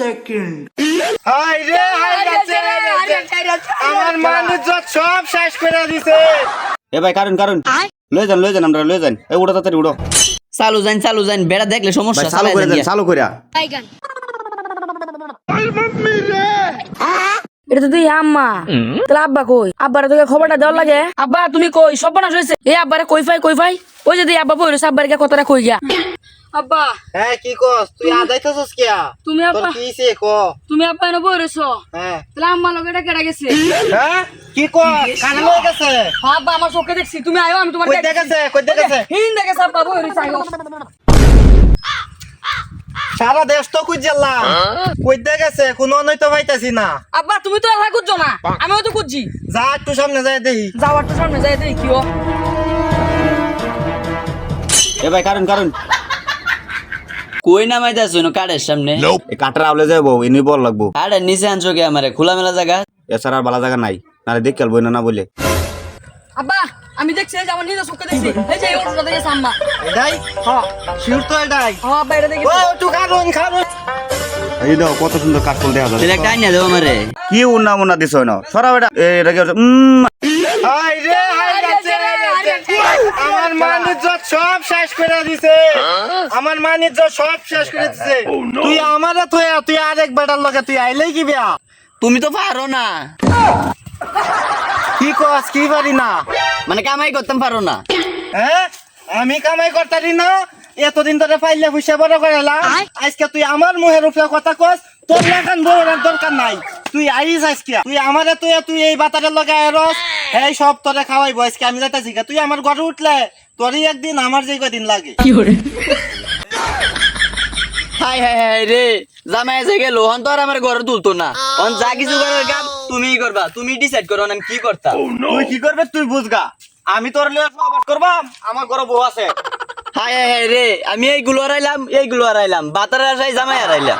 second. High রে high গেছে আমার মান ইজ্জত সব শেষ করে দিছে। এ ভাই কারণ কারণ। লয়ে যান লয়ে যান আমরা লয়ে যান। এই উড়ো তাড়াতাড়ি উড়ো। চালু যান চালু যান বেড়া দেখলে সমস্যা চালু করে দেন। চালু করে এটা তো তুই আম্মা। তাহলে আব্বা কই? আব্বারে তোকে খবরটা দেওয়ার লাগে? আব্বা তুমি কই? সব বানাস হয়েছে এই আব্বারে কই ফাই কই ফাই? ওই যে তুই আব্বা বই রয়েছে আব্বারে কথাটা কই গিয়া? আব্বা। হ্যাঁ কি কস? তুই আদাইতেছস কিয়া? তুমি আব্বা কি সে ক? তুমি আব্বা এনে হ্যাঁ। তাহলে আম্মা লোক এটা কেটে গেছে? হ্যাঁ? কি কস? কানে লয়ে গেছে? হ্যাঁ, আব্বা আমার চোখে দেখছি। তুমি আয়ো আমি তোমার কই দেখেছে? কই দেখেছে? হিন দেখেছে আব্বা আয়ো। সারা দেশ তো কুইজাল্লাম কই দেখেছে? কোনো নই তো পাইতাছি না। আব্বা তুমি তো এলা খুঁজছো না? আমিও তো খুঁজছি। যা একটু সামনে যাই দেখি। যাওয়ার তো সামনে যাই দেখি কিও এ ভাই কারণ কারণ। কই নামাই যাচ্ছ কাঠের সামনে? এই কাটার আউলে যাব ইনি বল লাগবো। কাঠের নিচে আনছো কে আমারে? খোলামেলা জায়গা? এছাড়া আর বালা জায়গা নাই। নারে দেখ খেলব না না বলে। আব্বা আমি দেখছি এই যে আমার নিজের চোখে দেখছি। এই যে এই অটোটা দেখেছে আম্মা এটাই হ্যাঁ শিউর তো এটাই হ্যাঁ আব্বা এটা দেখেছি ও একটু খারুন খারুন এই দাও কত সুন্দর কাঠফুল দেখা তাহলে যাচ্ছে। একটা আইনা দেবো আমারে। কি উন্না মুন্না দিছ না সরা বেটা এটা কি হচ্ছে? উম, হাই রে হাই গেছে আমার মান ইজ্জত সব শেষ করে দিছে। আমার মান ইজ্জত সব শেষ করে দিছে। তুই আমারে তুই তুই আরেক বেটার লগে তুই আইলেই কি বিয়া? তুমি তো পারো না। কি কস কি পারি না? মানে কামাই করতাম পারো না। হ্যাঁ? আমি কামাই করতারি না। এতদিন ধরে পাইলে পয়সা বড় করালাম আজকে তুই আমার মুহের উপরে কথা কস তোর লাগান বউরার দরকার নাই। তুই আইস আজকে। তুই আমারে তুই তুই এই বাতারের লগে আয়রস এই সব তোরে খাওয়াইব আজকে আমি যাইতাছি গা। তুই আমার ঘরে উঠলে তোরই একদিন আমার যে কদিন লাগে। হাই হাই হাই রে জামাই এসে গেল হন তো আর আমার ঘরে তুলতো না। অন যা কিছু করার কাম তুমিই করবা তুমি ডিসাইড করো আমি কি করতাম। তুই কি করবে তুই বুঝগা। আমি তোর লিয়ে সহবাস করবাম আমার ঘরে বউ আছে। হাই হাই হাই রে আমি এইগুলো হারাইলাম এইগুলো হারাইলাম বাতার আসাই জামাই হারাইলাম।